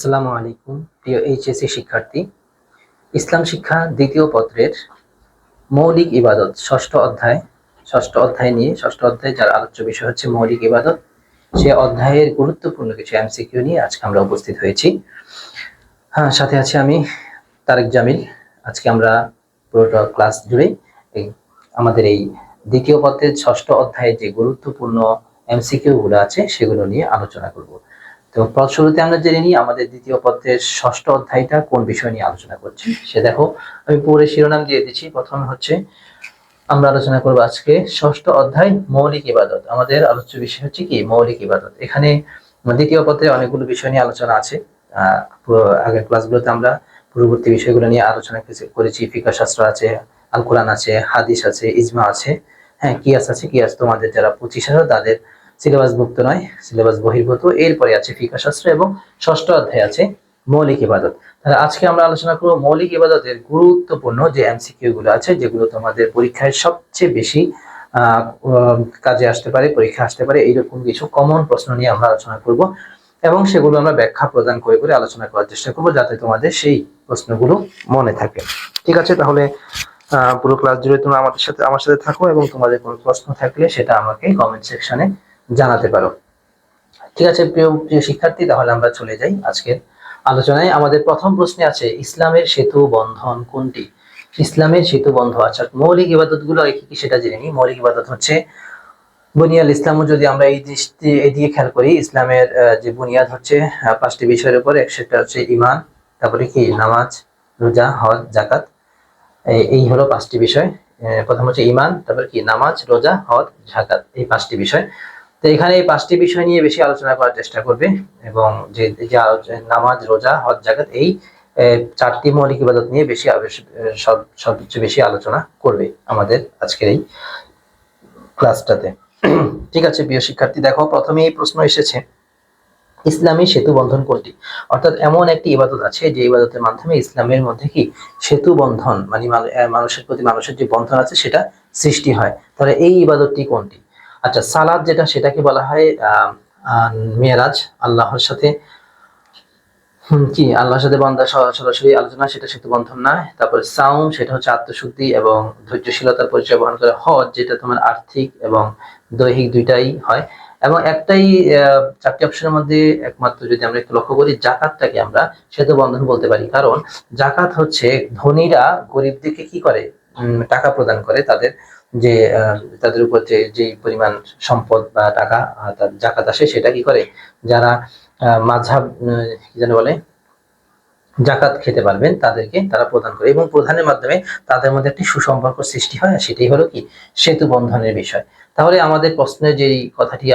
আসসালামু আলাইকুম, প্রিয় এইচএসসি শিক্ষার্থী। ইসলাম শিক্ষা দ্বিতীয় পত্রের মৌলিক ইবাদত, ষষ্ঠ অধ্যায়। ষষ্ঠ অধ্যায় নিয়ে, ষষ্ঠ অধ্যায় যার আলোচ্য বিষয় হচ্ছে মৌলিক ইবাদত, সে অধ্যায়ের গুরুত্বপূর্ণ কিছু এমসিকিউ নিয়ে আজকে আমরা উপস্থিত হয়েছি। হ্যাঁ সাথে আছি আমি তারেক জামিল। আজকে আমরা পুরোটা ক্লাস জুড়ে এই আমাদের এই দ্বিতীয় পত্রের ষষ্ঠ অধ্যায়ে যে গুরুত্বপূর্ণ এমসিকিউ গুলো আছে, সেগুলো নিয়ে আলোচনা করব। তো পথ শুরুতে আমরা জেনে নিই আমাদের দ্বিতীয় পত্রের ষষ্ঠ অধ্যায়টা কোন বিষয় নিয়ে আলোচনা করছি। সে দেখো, আমি পুরো শিরোনাম দিয়ে দিচ্ছি। প্রথম হচ্ছে, আমরা আলোচনা করব আজকে ষষ্ঠ অধ্যায় মৌলিক ইবাদত। আমাদের আলোচ্য বিষয় হচ্ছে কি? মৌলিক ইবাদত। এখানে দ্বিতীয় পত্রে অনেকগুলো বিষয় নিয়ে আলোচনা আছে। আহ আগের ক্লাসগুলোতে আমরা পূর্ববর্তী বিষয়গুলো নিয়ে আলোচনা করেছি ফিকা শাস্ত্র আছে আল কোরআন আছে, হাদিস আছে, ইজমা আছে। হ্যাঁ কিয়াস আছে। কিয়াস তোমাদের যারা পঁচিশ হাজার তাদের সিলেবাস মুক্ত নয়, সিলেবাস বহির্ভূত। এরপরে আছে ফিকা শাস্ত্র এবং ষষ্ঠ অধ্যায় আছে মৌলিক ইবাদত। তাহলে আজকে আমরা আলোচনা করব মৌলিক ইবাদতের গুরুত্বপূর্ণ যে এমসিকিউ গুলো আছে, যেগুলো তোমাদের পরীক্ষায় সবচেয়ে বেশি কাজে আসতে পারে, পরীক্ষা আসতে পারে। এইরকম কিছু কমন প্রশ্ন নিয়ে আমরা আলোচনা করব এবং সেগুলো আমরা ব্যাখ্যা প্রদান করে করে আলোচনা করার চেষ্টা করব যাতে তোমাদের সেই প্রশ্নগুলো মনে থাকে। ঠিক আছে, তাহলে পুরো ক্লাস জুড়ে তোমরা আমাদের সাথে, আমার সাথে থাকো এবং তোমাদের কোনো প্রশ্ন থাকলে সেটা আমাকে কমেন্ট সেকশনে জানাতে পারো। ঠিক আছে, প্রিয় প্রিয় শিক্ষার্থী, তাহলে আমরা চলে যাই আজকের আলোচনায়। আমাদের প্রথম প্রশ্নে আছে, ইসলামের সেতু বন্ধন কোনটি? ইসলামের সেতু বন্ধ অর্থাৎ মৌলিক ইবাদতগুলো কি কি সেটা জেনে নিই। মৌলিক ইবাদত হচ্ছে বুনিয়াল ইসলামও যদি আমরা এই দৃষ্টি এদিকে খেয়াল করি, ইসলামের যে বুনিয়াদ হচ্ছে পাঁচটি বিষয়ের উপর সেটা হচ্ছে ইমান তারপরে কি? নামাজ, রোজা, হজ জাকাত এই- হলো পাঁচটি বিষয়। প্রথম হচ্ছে ইমান তারপর কি? নামাজ, রোজা, হজ জাকাত এই পাঁচটি বিষয়। তো এখানে এই পাঁচটি বিষয় নিয়ে বেশি আলোচনা করার চেষ্টা করবে এবং যে যে নামাজ, রোজা, হজ জাকাত এই চারটি মৌলিক ইবাদত নিয়ে বেশি সব সবচেয়ে বেশি আলোচনা করবে আমাদের আজকের এই ক্লাসটাতে। ঠিক আছে, প্রিয় শিক্ষার্থী, দেখো প্রথমে এই প্রশ্ন এসেছে, ইসলামী সেতু বন্ধন কোনটি? অর্থাৎ এমন একটি ইবাদত আছে যে ইবাদতের মাধ্যমে ইসলামের মধ্যে কি সেতু বন্ধন মানে মানুষের প্রতি মানুষের যে বন্ধন আছে সেটা সৃষ্টি হয়। তাহলে এই ইবাদতটি কোনটি? আচ্ছা সালাদ যেটা সেটাকে বলা হয় আহ, আল্লাহর সাথে। কি? আল্লাহর সাথে বন্ধা স- সরাসরি আলোচনা সেটা সেতু বন্ধন না তারপরে সাউম সেটা হচ্ছে আত্মশুদ্ধি এবং ধৈর্যশীলতার পরিচয় বহন করে হজ যেটা তোমার আর্থিক এবং দৈহিক দুইটাই হয়। এবং একটাই চারটি অপশনের মধ্যে একমাত্র যদি আমরা একটু লক্ষ্য করি জাকাতটাকে আমরা সেতু বন্ধন বলতে পারি। কারণ জাকাত হচ্ছে ধনীরা গরিবদেরকে কি করে? টাকা প্রদান করে তাদের। যে তাদের উপর যে যে পরিমাণ সম্পদ বা টাকা তার জাকাত আসে সেটা কি করে? যারা আহ, মাঝহাব কি যেন বলে? জাকাত খেতে পারবেন তাদেরকে তারা প্রদান করে। এবং প্রধানের মাধ্যমে তাদের মধ্যে একটি সুসম্পর্ক সৃষ্টি হয় আর সেটাই হলো কি? সেতু বন্ধনের বিষয়। তাহলে আমাদের প্রশ্নের যে কথাটি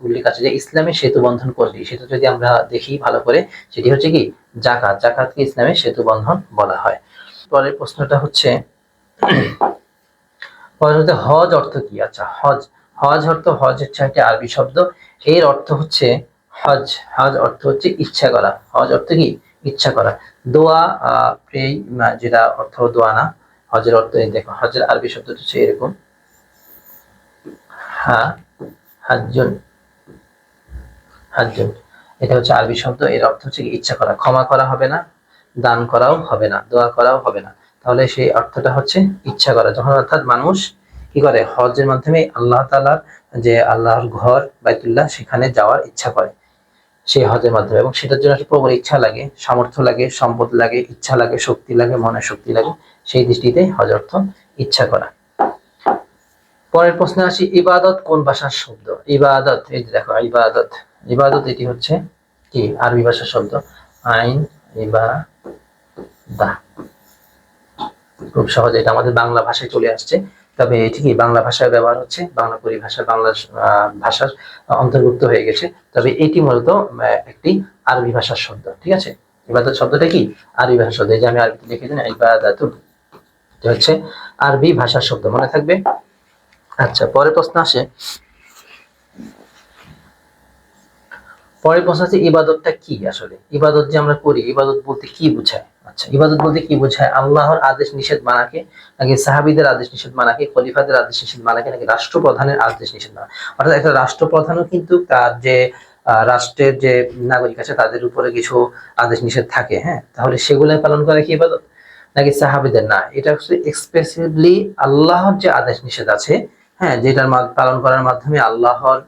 উল্লেখ আছে যে ইসলামের সেতু বন্ধন কোনটি সেটা যদি আমরা দেখি ভালো করে সেটি হচ্ছে কি? জাকাত জাকাতকে ইসলামের সেতু বন্ধন বলা হয়। পরের প্রশ্নটা হচ্ছে পরের হচ্ছে হজ অর্থ কি? আচ্ছা হজ। হজ অর্থ, হজ হচ্ছে একটি আরবি শব্দ। এর অর্থ হচ্ছে হজ। হজ অর্থ হচ্ছে ইচ্ছা করা। হজ অর্থ কি? ইচ্ছা করা। দোয়া আহ যেটা অর্থ দোয়া না, হজের অর্থ এই দেখো, হজের আরবি শব্দ হচ্ছে এরকম। হাজ্জুন। এটা হচ্ছে আরবি শব্দ। এর অর্থ হচ্ছে ইচ্ছা করা। ক্ষমা করা হবে না, দান করাও হবে না, দোয়া করাও হবে না। তাহলে সেই অর্থটা হচ্ছে ইচ্ছা করা। যখন অর্থাৎ মানুষ কি করে? হজের মাধ্যমে আল্লাহ তাআলার যে আল্লাহর ঘর, বাইতুল্লাহ, সেখানে যাওয়ার ইচ্ছা করে। সেই হজের মাধ্যমে। এবং সেটার জন্য একটা প্রবল ইচ্ছা লাগে, সামর্থ্য লাগে, সম্পদ লাগে, ইচ্ছা লাগে, শক্তি লাগে মনের শক্তি লাগে। সেই দৃষ্টিতে হজ অর্থ ইচ্ছা করা। পরের প্রশ্নে আসি, ইবাদত কোন ভাষার শব্দ? ইবাদত, এই যে দেখো, ইবাদত। ইবাদত এটি হচ্ছে কি? আরবি ভাষার শব্দ। আইন ইবা দা খুব সহজে এটা আমাদের বাংলা ভাষায় চলে আসছে। তবে কি বাংলা ভাষায় ব্যবহার হচ্ছে, বাংলা পরিভাষা বাংলা ভাষার অন্তর্ভুক্ত হয়ে গেছে। তবে এটি মূলত একটি আরবি ভাষার শব্দ, ঠিক আছে? ইবাদত শব্দটা কি? আরবি ভাষার শব্দ। এই যে আমি আরবিতে লিখে দিন হচ্ছে আরবি ভাষার শব্দ, মনে থাকবে? আচ্ছা পরের প্রশ্ন আসে। পরের প্রশ্ন আছে ইবাদতটা কি আসলে? ইবাদত যে আমরা করি, ইবাদত বলতে কি বোঝায়? আচ্ছা ইবাদত বলতে কি বোঝায়? আল্লাহর আদেশ নিষেধ মানাকে, নাকি সাহাবিদের আদেশ নিষেধ মানাকে, খলিফাদের আদেশ নিষেধ মানাকে, নাকি রাষ্ট্রপ্রধানের আদেশ নিষেধ মানা অর্থাৎ একটা রাষ্ট্রপ্রধানও কিন্তু তার যে রাষ্ট্রের যে নাগরিক আছে, তাদের উপরে কিছু আদেশ নিষেধ থাকে হ্যাঁ? তাহলে সেগুলো পালন করা কি ইবাদত? নাকি সাহাবিদের না? এটা হচ্ছে এক্সপ্রেসিভলি আল্লাহর যে আদেশ নিষেধ আছে হ্যাঁ? যেটার পালন করার মাধ্যমে আল্লাহর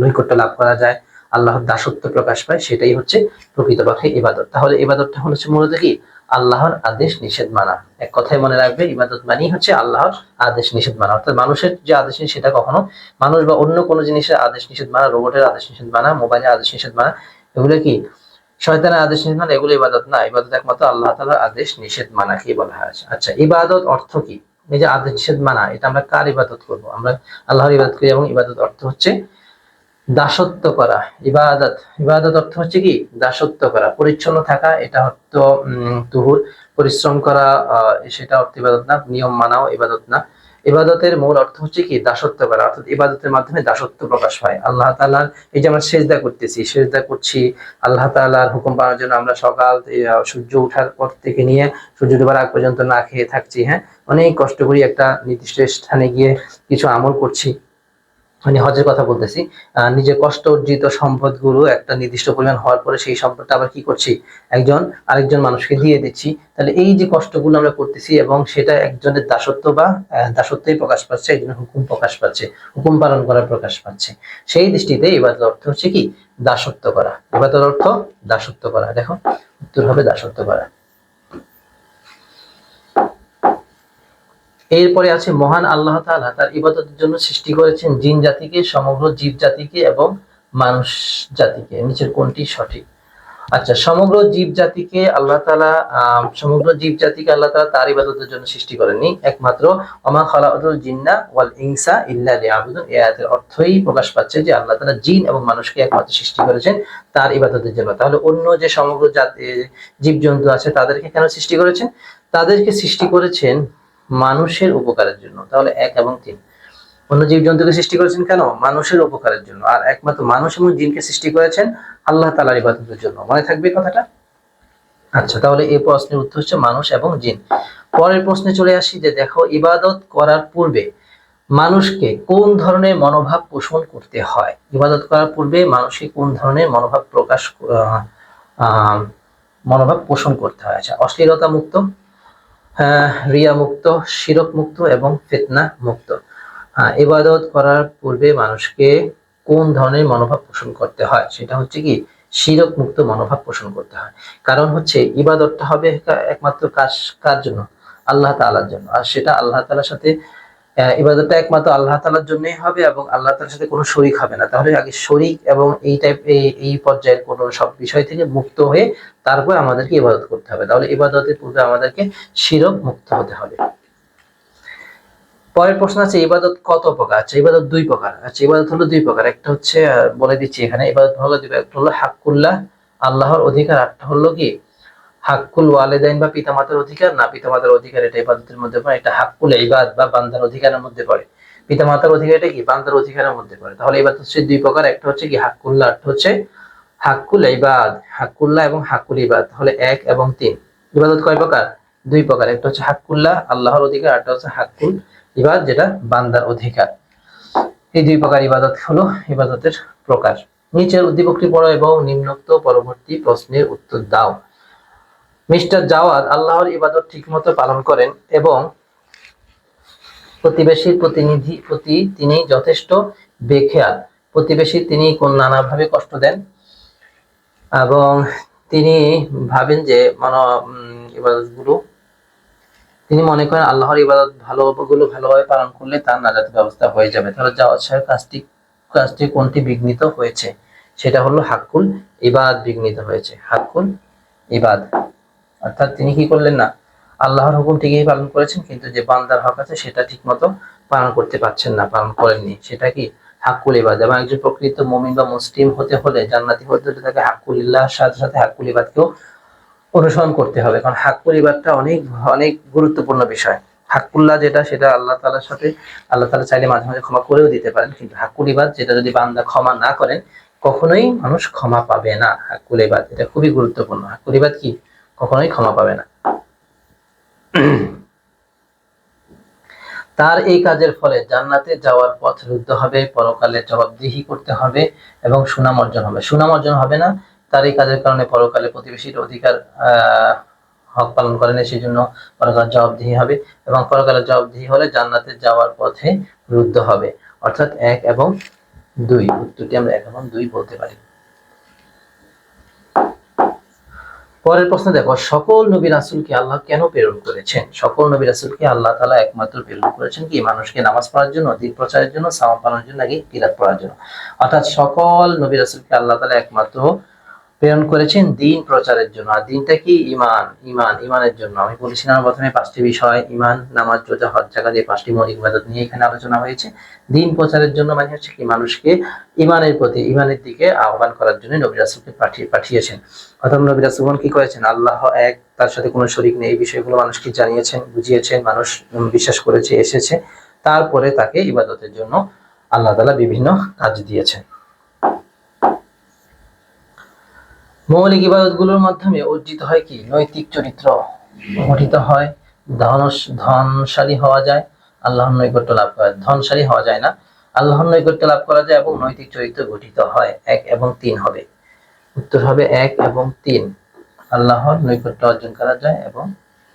নৈকট্য লাভ করা যায় আল্লাহর দাসত্ব প্রকাশ পায়, সেটাই হচ্ছে প্রকৃতপক্ষে ইবাদত। তাহলে ইবাদতটা হচ্ছে মূলত কি? আল্লাহর আদেশ নিষেধ মানা। এক কথায় মনে রাখবে, ইবাদত মানেই হচ্ছে আল্লাহর আদেশ নিষেধ মানা। অর্থাৎ মানুষের যে আদেশ সেটা কখনো মানুষ বা অন্য কোনো জিনিসের আদেশ নিষেধ মানা, রোবটের আদেশ নিষেধ মানা, মোবাইলের আদেশ নিষেধ মানা, এগুলো কি? শয়তানের আদেশ নিষেধ মানা, এগুলো ইবাদত না। ইবাদত একমাত্র আল্লাহ তাআলার আদেশ নিষেধ মানা, কি বলা হয়? আচ্ছা ইবাদত অর্থ কি? এই যে আদেশ নিষেধ মানা, এটা আমরা কার ইবাদত করব? আমরা আল্লাহর ইবাদত করি এবং ইবাদত অর্থ হচ্ছে দাসত্ব করা, ইবাদত। ইবাদত অর্থ হচ্ছে কি? দাসত্ব করা, পরিচ্ছন্ন থাকা, এটা অর্থ তুহুর। পরিশ্রম করা সেটা অর্থ ইবাদত না, নিয়ম মানাও ইবাদত না। ইবাদতের মূল অর্থ হচ্ছে কি? দাসত্ব করা, অর্থাৎ ইবাদতের মাধ্যমে দাসত্ব প্রকাশ পায়। আল্লাহ তাআলার, এই যে আমরা সেজদা করতেছি, সেজদা করছি, আল্লাহ তাআলার হুকুম পাওয়ার জন্য আমরা সকাল সূর্য ওঠার পর থেকে নিয়ে সূর্য ডোবার আগ পর্যন্ত না খেয়ে থাকছি হ্যাঁ? অনেক কষ্ট করি একটা নির্দিষ্ট স্থানে গিয়ে কিছু আমল করছি। মানে হজের কথা বলতেছি নিজের কষ্ট অর্জিত সম্পদগুলো একটা নির্দিষ্ট পরিমাণ হওয়ার পরে সেই সম্পদটা আবার কি করছি? একজন, আরেকজন মানুষকে দিয়ে দিচ্ছি। তাহলে এই যে কষ্টগুলো আমরা করতেছি এবং সেটা একজনের দাসত্ব বা দাসত্বই প্রকাশ পাচ্ছে, একজনের হুকুম প্রকাশ পাচ্ছে, হুকুম পালন করার প্রকাশ পাচ্ছে। সেই দৃষ্টিতে ইবাদত অর্থ হচ্ছে কি? দাসত্ব করা। ইবাদত অর্থ দাসত্ব করা। দেখো, উত্তর হবে দাসত্ব করা। এরপরে আছে মহান আল্লাহ তাআলা তার ইবাদতের জন্য সৃষ্টি করেছেন জিন জাতিকে, সমগ্র জীব জাতিকে এবং মানুষ জাতিকে। নিচের কোনটি সঠিক? আচ্ছা সমগ্র জীব জাতিকে আল্লাহ তালা সমগ্র জীব জাতিকে আল্লাহ তালা তার ইবাদতের জন্য সৃষ্টি করেননি। একমাত্র অমা খালাকুল জিন্না ওয়াল ইনসা ইল্লা এই আয়াতের অর্থই প্রকাশ পাচ্ছে যে আল্লাহ তালা জিন এবং মানুষকে একমাত্র সৃষ্টি করেছেন তার ইবাদতের জন্য। তাহলে অন্য যে সমগ্র জাতি জীবজন্তু আছে তাদেরকে কেন সৃষ্টি করেছেন? তাদেরকে সৃষ্টি করেছেন মানুষের উপকারের জন্য, তাহলে এক এবং তিন। অন্য জীব জন্তুকে সৃষ্টি করেছেন কেন? মানুষের উপকারের জন্য। আর একমাত্র মানুষ এবং জিনকে সৃষ্টি করেছেন আল্লাহ তালার ইবাদতের জন্য। মনে থাকবে কথাটা? আচ্ছা তাহলে এই প্রশ্নের উত্তর হচ্ছে মানুষ এবং জিন। পরের প্রশ্নে চলে আসি যে দেখো, ইবাদত করার পূর্বে মানুষকে কোন ধরনের মনোভাব পোষণ করতে হয়? ইবাদত করার পূর্বে মানুষকে কোন ধরনের মনোভাব প্রকাশ মনোভাব পোষণ করতে হয়? আচ্ছা অশ্লীলতা মুক্ত রিয়া মুক্ত শিরক মুক্ত এবং ফেতনা মুক্ত হ্যাঁ ইবাদত করার পূর্বে মানুষকে কোন ধরনের মনোভাব পোষণ করতে হয়? সেটা হচ্ছে কি শিরক মুক্ত মনোভাব পোষণ করতে হয়। কারণ হচ্ছে ইবাদতটা হবে একা- একমাত্র কাজ, কার জন্য? আল্লাহ তালার জন্য। আর সেটা আল্লাহ তালার সাথে ইবাদতটা একমাত্র আল্লাহ তালার জন্যই হবে এবং আল্লাহ তাআলার সাথে কোনো শরিক হবে না। তাহলে আগে শরিক এবং এই টাইপ এই পর্যায়ের কোনো সব বিষয় থেকে মুক্ত হয়ে তারপর আমাদেরকে ইবাদত করতে হবে। তাহলে ইবাদতের পূর্বে আমাদেরকে শিরক মুক্ত হতে হবে। পরের প্রশ্ন আছে, ইবাদত কত প্রকার? আচ্ছা ইবাদত দুই প্রকার। আচ্ছা ইবাদত হলো দুই প্রকার। একটা হচ্ছে বলে দিচ্ছি এখানে, ইবাদত হলো দুই। একটা হলো হাক্কুল্লাহ, আল্লাহর অধিকার। আরটা হলো কি? হাক্কুল ওয়ালেদাইন বা পিতামাতার অধিকার? না, পিতামাতার অধিকার এটা ইবাদতের মধ্যে পড়ে। এটা হাক্কুল ইবাদ বা বান্দার অধিকারের মধ্যে পড়ে। পিতামাতার অধিকার এটা কি? বান্দার অধিকারের মধ্যে পড়ে। তাহলে ইবাদত হচ্ছে দুই প্রকার। একটা হচ্ছে কি হাক্কুল্লাহ একটা হচ্ছে হাক্কুল ইবাদ। হাক্কুল্লাহ এবং হাক্কুল ইবাদ। তাহলে এক এবং তিন। ইবাদত কয় প্রকার? দুই প্রকার। একটা হচ্ছে হাক্কুল্লাহ, আল্লাহর অধিকার একটা হচ্ছে হাক্কুল ইবাদ, যেটা বান্দার অধিকার। এই দুই প্রকার ইবাদত হলো ইবাদতের প্রকার। নিচের উদ্দীপকটি পড়ো এবং নিম্নোক্ত পরবর্তী প্রশ্নের উত্তর দাও। মিস্টার জাওয়াদ আল্লাহর ইবাদত ঠিকমতো পালন করেন এবং প্রতিবেশীর প্রতিনিধি প্রতি তিনি যথেষ্ট বেখেয়াল। প্রতিবেশী তিনি কোন নানাভাবে কষ্ট দেন এবং তিনি ভাবেন যে মানে ইবাদতগুলো, তিনি মনে করেন আল্লাহর ইবাদত ভালো গুলো ভালোভাবে পালন করলে তার নাজাত ব্যবস্থা হয়ে যাবে। তাহলে জাওয়াদ সাহেব কাজটি কাজটি কোনটি বিঘ্নিত হয়েছে? সেটা হলো হাক্কুল ইবাদ বিঘ্নিত হয়েছে। হাক্কুল ইবাদ। অর্থাৎ তিনি কি করলেন না? আল্লাহর হুকুম ঠিকই পালন করেছেন, কিন্তু যে বান্দার হক আছে সেটা ঠিক মতো পালন করতে পারছেন না, পালন করেননি। সেটা কি হাক্কুল ইবাদ? এবং একজন প্রকৃত মুমিন বা মুসলিম হতে হলে জান্নাতি হতে হলে তাকে হাক্কুল ইল্লাহর সাথে সাথে হাক্কুল ইবাদকেও অনুসরণ করতে হবে। কারণ হাক্কুল ইবাদটা অনেক অনেক গুরুত্বপূর্ণ বিষয়। হাক্কুল্লাহ যেটা, সেটা আল্লাহ তাআলার সাথে, আল্লাহ তালা চাইলে মাঝে মাঝে ক্ষমা করেও দিতে পারেন, কিন্তু হাক্কুল ইবাদ যেটা যদি বান্দা ক্ষমা না করেন, কখনোই মানুষ ক্ষমা পাবে না হাক্কুল ইবাদ। এটা খুবই গুরুত্বপূর্ণ। হাক্কুল ইবাদ কি? কখনোই ক্ষমা পাবে না। তার এই কাজের ফলে জান্নাতে যাওয়ার পথ রুদ্ধ হবে, পরকালে জবাবদিহি করতে হবে এবং সুনাম অর্জন হবে। সুনাম অর্জন হবে না, তার এই কাজের কারণে পরকালে প্রতিবেশীর অধিকার হক পালন করেনি সেই জন্য পরকাল জবাবদিহি হবে এবং পরকালে জবাবদিহি হলে জান্নাতে যাওয়ার পথে রুদ্ধ হবে। অর্থাৎ এক এবং দুই, উত্তরটি আমরা এক এবং দুই বলতে পারি। পরের প্রশ্ন দেখো, সকল নবী রাসুলকে আল্লাহ কেন প্রেরণ করেছেন? সকল নবী রাসুলকে আল্লাহ তালা একমাত্র প্রেরণ করেছেন কি? মানুষকে নামাজ পড়ার জন্য দিন প্রচারের জন্য সামা পালনের জন্য নাকি কিরাত পড়ার জন্য? অর্থাৎ সকল নবী রাসুলকে আল্লাহ তালা একমাত্র প্রেরণ করেছেন দিন প্রচারের জন্য। আর দিনটা কি? ইমান ইমান ইমানের জন্য। আমি বলেছিলাম প্রথমে পাঁচটি বিষয় ইমান নামাজ, রোজা, হজ জায়গা দিয়ে পাঁচটি মৌলিক ইবাদত নিয়ে এখানে আলোচনা হয়েছে। দিন প্রচারের জন্য মানে হচ্ছে কি? মানুষকে ইমানের প্রতি ইমানের দিকে আহ্বান করার জন্য নবী রাসুলকে পাঠিয়ে, পাঠিয়েছেন। অর্থাৎ নবী রাসুলগণ কি করেছেন? আল্লাহ এক, তার সাথে কোনো শরিক নেই। এই বিষয়গুলো মানুষকে জানিয়েছেন, বুঝিয়েছেন, মানুষ বিশ্বাস করেছে, এসেছে। তারপরে তাকে ইবাদতের জন্য আল্লাহ তালা বিভিন্ন কাজ দিয়েছেন। মৌলিক ইবাদতগুলোর মাধ্যমে অর্জিত হয় কি? নৈতিক চরিত্র গঠিত হয় ধন ধনশালী হওয়া যায়, আল্লাহর নৈকট্য লাভ করা, ধনশালী হওয়া যায় না। আল্লাহর নৈকট্য লাভ করা যায় এবং নৈতিক চরিত্র গঠিত হয়, এক এবং তিন হবে। উত্তর হবে এক এবং তিন। আল্লাহর নৈকট্য অর্জন করা যায় এবং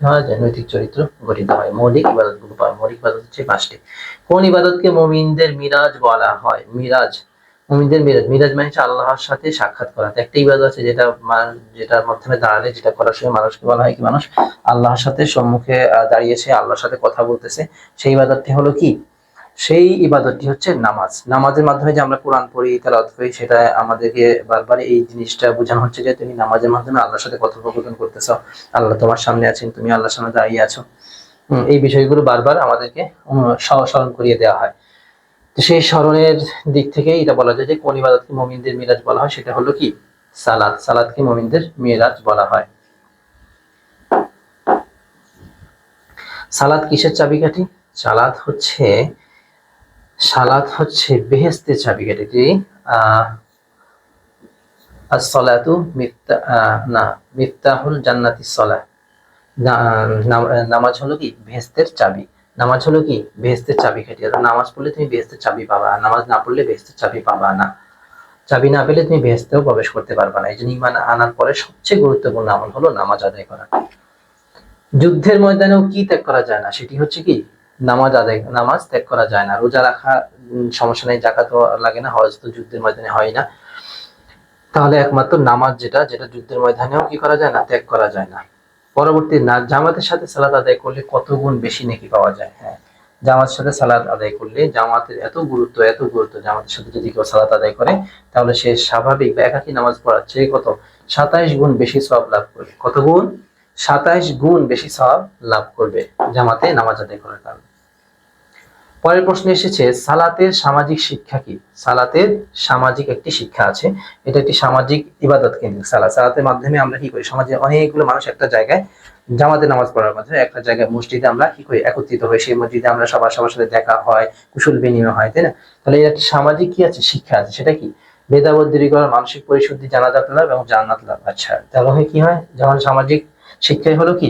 যায়, নৈতিক চরিত্র গঠিত হয়। মৌলিক ইবাদতগুলো মৌলিক ইবাদত হচ্ছে পাঁচটি। কোন ইবাদতকে মমিনদের মিরাজ বলা হয়? মিরাজ মুমিনদের মিরাজ মিরাজ মানে আল্লাহর সাথে সাক্ষাৎ করা। একটা ইবাদত আছে যেটা যেটার মাধ্যমে দাঁড়ালে, যেটা করার সময় মানুষকে বলা হয় কি মানুষ? আল্লাহর সাথে সম্মুখে দাঁড়িয়েছে, আল্লাহর সাথে কথা বলতেছে। সেই ইবাদতটি হলো কি? সেই ইবাদতটি হচ্ছে নামাজ। নামাজের মাধ্যমে যে আমরা কোরআন পড়ি, তেলাওয়াত করি, সেটা আমাদেরকে বারবার এই জিনিসটা বোঝানো হচ্ছে যে তুমি নামাজের মাধ্যমে আল্লাহর সাথে কথোপকথন করতেছো। আল্লাহ তোমার সামনে আছেন, তুমি আল্লাহর সামনে দাঁড়িয়ে আছো। এই বিষয়গুলো বারবার আমাদেরকে স্মরণ করিয়ে দেওয়া হয়। তো সেই স্মরণের দিক থেকে এটা বলা যায় যে কোন ইবাদতকে মমিনদের মিরাজ বলা হয়, সেটা হলো কি? সালাদ সালাদকে মমিনদের মিরাজ বলা হয়। সালাদ কিসের চাবিকাঠি? সালাদ হচ্ছে সালাদ হচ্ছে বেহেস্তের চাবিকাঠি। যে আহ as-salatu মিফতা না, মিফতাহুল জান্নাতি সলা নামাজ হলো কি? বেহেস্তের চাবি। নামাজ হলো কি? বেহেস্তের চাবি কাঠি অর্থাৎ নামাজ পড়লে তুমি বেহেস্তের চাবি পাবা নামাজ না পড়লে বেহেস্তের চাবি পাবা না। চাবি না পেলে তুমি বেহেস্তেও প্রবেশ করতে পারবা না। এই জন্য ইমান আনার পরে সবচেয়ে গুরুত্বপূর্ণ আমল হলো নামাজ আদায় করা। যুদ্ধের ময়দানেও কি ত্যাগ করা যায় না? সেটি হচ্ছে কি, নামাজ আদায়, নামাজ ত্যাগ করা যায় না। রোজা রাখা সমস্যা নেই জাকাত লাগে না, হজ তো যুদ্ধের ময়দানে হয় না। তাহলে একমাত্র নামাজ যেটা যেটা যুদ্ধের ময়দানেও কি করা যায় না? ত্যাগ করা যায় না। পরবর্তী না, জামাতের সাথে সালাদ আদায় করলে কত গুণ বেশি নাকি পাওয়া যায়? হ্যাঁ জামাতের সাথে সালাদ আদায় করলে জামাতের এত গুরুত্ব এত গুরুত্ব, জামাতের সাথে যদি কেউ সালাদ আদায় করে, তাহলে সে স্বাভাবিক বা একাকি নামাজ পড়ার চেয়ে কত? সাতাইশ গুণ বেশি সব লাভ করবে। কত গুণ? সাতাইশ গুণ বেশি সব লাভ করবে জামাতে নামাজ আদায় করার কারণে। পরের প্রশ্ন এসেছে, সালাতের সামাজিক শিক্ষা কি? সালাতের সামাজিক একটি শিক্ষা আছে। এটা একটি সামাজিক ইবাদত কেন্দ্রিক সালাত। সালাতের মাধ্যমে আমরা কি করি? সমাজে অনেকগুলো মানুষ একটা জায়গায় জামাতে নামাজ পড়ার মাধ্যমে একটা জায়গায় মসজিদে আমরা কি করি? একত্রিত হই। সেই মসজিদে আমরা সবার সবার সাথে দেখা হয়, কুশল বিনিময় হয়, তাই না? তাহলে এর একটা সামাজিক কি আছে? শিক্ষা আছে। সেটা কি? ভেদাবোধ দূরীকরণ মানসিক পরিশুদ্ধি, জানাজাত লাভ এবং জান্নাত লাভ। আচ্ছা তাহলে কি হয়? যেমন সামাজিক শিক্ষাই হলো কি?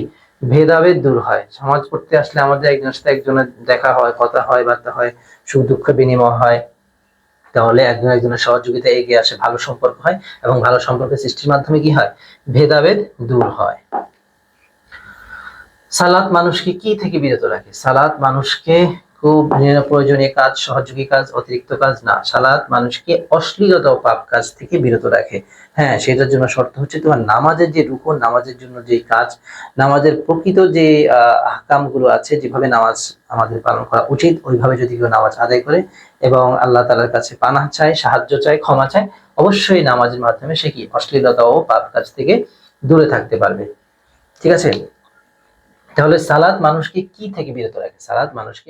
ভেদাভেদ দূর হয়। সমাজ করতে আসলে আমাদের একজনের সাথে একজনের দেখা হয়, কথা হয়, বার্তা হয়, সুখ দুঃখ বিনিময় হয়। তাহলে একজন একজনের সহযোগিতা এগিয়ে আসে, ভালো সম্পর্ক হয় এবং ভালো সম্পর্কের সৃষ্টির মাধ্যমে কি হয়? ভেদাভেদ দূর হয়। সালাত মানুষকে কি থেকে বিরত রাখে? সালাত মানুষকে খুব প্রয়োজনীয় কাজ, সহযোগী কাজ, অতিরিক্ত কাজ না। সালাত মানুষকে অশ্লীলতা ও পাপ কাজ থেকে বিরত রাখে। হ্যাঁ সেটার জন্য শর্ত হচ্ছে তোমার নামাজের যে রুকন নামাজের জন্য যে কাজ, নামাজের প্রকৃত যে আহকামগুলো আছে, যেভাবে নামাজ আমাদের পালন করা উচিত, ওইভাবে যদি কেউ নামাজ আদায় করে এবং আল্লাহ তালার কাছে পানাহ চায়, সাহায্য চায়, ক্ষমা চায়, অবশ্যই নামাজের মাধ্যমে সে কি অশ্লীলতা ও পাপ কাজ থেকে দূরে থাকতে পারবে। ঠিক আছে? তাহলে সালাদ মানুষকে কি থেকে বিরত রাখে? সালাদ মানুষকে